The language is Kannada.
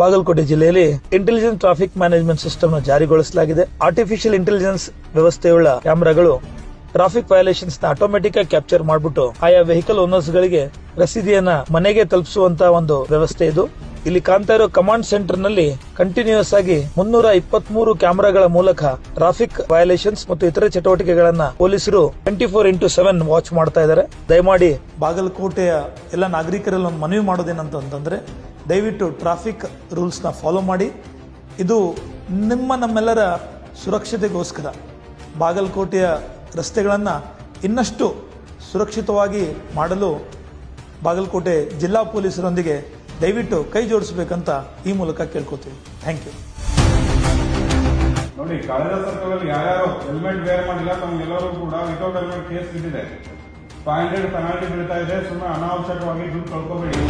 ಬಾಗಲಕೋಟೆ ಜಿಲ್ಲೆಯಲ್ಲಿ ಇಂಟೆಲಿಜೆಂಟ್ ಟ್ರಾಫಿಕ್ ಮ್ಯಾನೇಜ್ಮೆಂಟ್ ಸಿಸ್ಟಮ್ನ ಜಾರಿಗೊಳಿಸಲಾಗಿದೆ. ಆರ್ಟಿಫಿಷಿಯಲ್ ಇಂಟೆಲಿಜೆನ್ಸ್ ವ್ಯವಸ್ಥೆಯುಳ್ಳ ಕ್ಯಾಮೆರಾಗಳು ಟ್ರಾಫಿಕ್ ವಯೋಲೇಷನ್ಸ್ನ ಆಟೋಮೆಟಿಕ್ ಆಗಿ ಕ್ಯಾಪ್ಚರ್ ಮಾಡಿಬಿಟ್ಟು ಆಯಾ ವೆಹಿಕಲ್ ಓನರ್ಸ್ ಗಳಿಗೆ ರಸೀದಿಯನ್ನ ಮನೆಗೆ ತಲುಪಿಸುವಂತ ಒಂದು ವ್ಯವಸ್ಥೆ ಇದು. ಇಲ್ಲಿ ಕಾಣ್ತಾ ಇರೋ ಕಮಾಂಡ್ ಸೆಂಟರ್ನಲ್ಲಿ ಕಂಟಿನ್ಯೂಸ್ ಆಗಿ ಮುನ್ನೂರ ಇಪ್ಪತ್ಮೂರು ಕ್ಯಾಮೆರಾಗಳ ಮೂಲಕ ಟ್ರಾಫಿಕ್ ವಯೋಲೇಷನ್ಸ್ ಮತ್ತು ಇತರೆ ಚಟುವಟಿಕೆಗಳನ್ನ ಪೊಲೀಸರು twenty four into seven watch ಮಾಡ್ತಾ ಇದ್ದಾರೆ. ದಯಮಾಡಿ ಬಾಗಲಕೋಟೆಯ ಎಲ್ಲ ನಾಗರಿಕರಲ್ಲಿ ಒಂದು ಮನವಿ ಮಾಡೋದೇನಂತಂದ್ರೆ ದಯವಿಟ್ಟು ಟ್ರಾಫಿಕ್ ರೂಲ್ಸ್ನ ಫಾಲೋ ಮಾಡಿ. ಇದು ನಿಮ್ಮ ನಮ್ಮೆಲ್ಲರ ಸುರಕ್ಷತೆಗೋಸ್ಕರ ಬಾಗಲಕೋಟೆಯ ರಸ್ತೆಗಳನ್ನು ಇನ್ನಷ್ಟು ಸುರಕ್ಷಿತವಾಗಿ ಮಾಡಲು ಬಾಗಲಕೋಟೆ ಜಿಲ್ಲಾ ಪೊಲೀಸರೊಂದಿಗೆ ದಯವಿಟ್ಟು ಕೈ ಜೋಡಿಸಬೇಕಂತ ಈ ಮೂಲಕ ಕೇಳ್ಕೊತೀವಿ. ಥ್ಯಾಂಕ್ ಯು ನೋಡಿ, ಕಳೆದ ಸರ್ಕಾರದಲ್ಲಿ ಯಾರ್ಯಾರು ಹೆಲ್ಮೆಟ್ ವೇರ್ ಮಾಡಿಲ್ಲ ತಮ್ಗೆಲ್ಲರೂ ಕೂಡ ವಿತೌಟ್ ಹೆಲ್ಮೆಟ್ ಕೇಸ್ ಬಿದ್ದಿದೆ. ಫೈವ್ ಹಂಡ್ರೆಡ್ ಪೆನಾಲ್ಟಿ ಬೀಳ್ತಾ ಇದೆ ಸುಮ್ಮನೆ ಅನಾವಶ್ಯಕವಾಗಿ ದುಡ್ಡು ಕಳ್ಕೋಬೇಡಿ.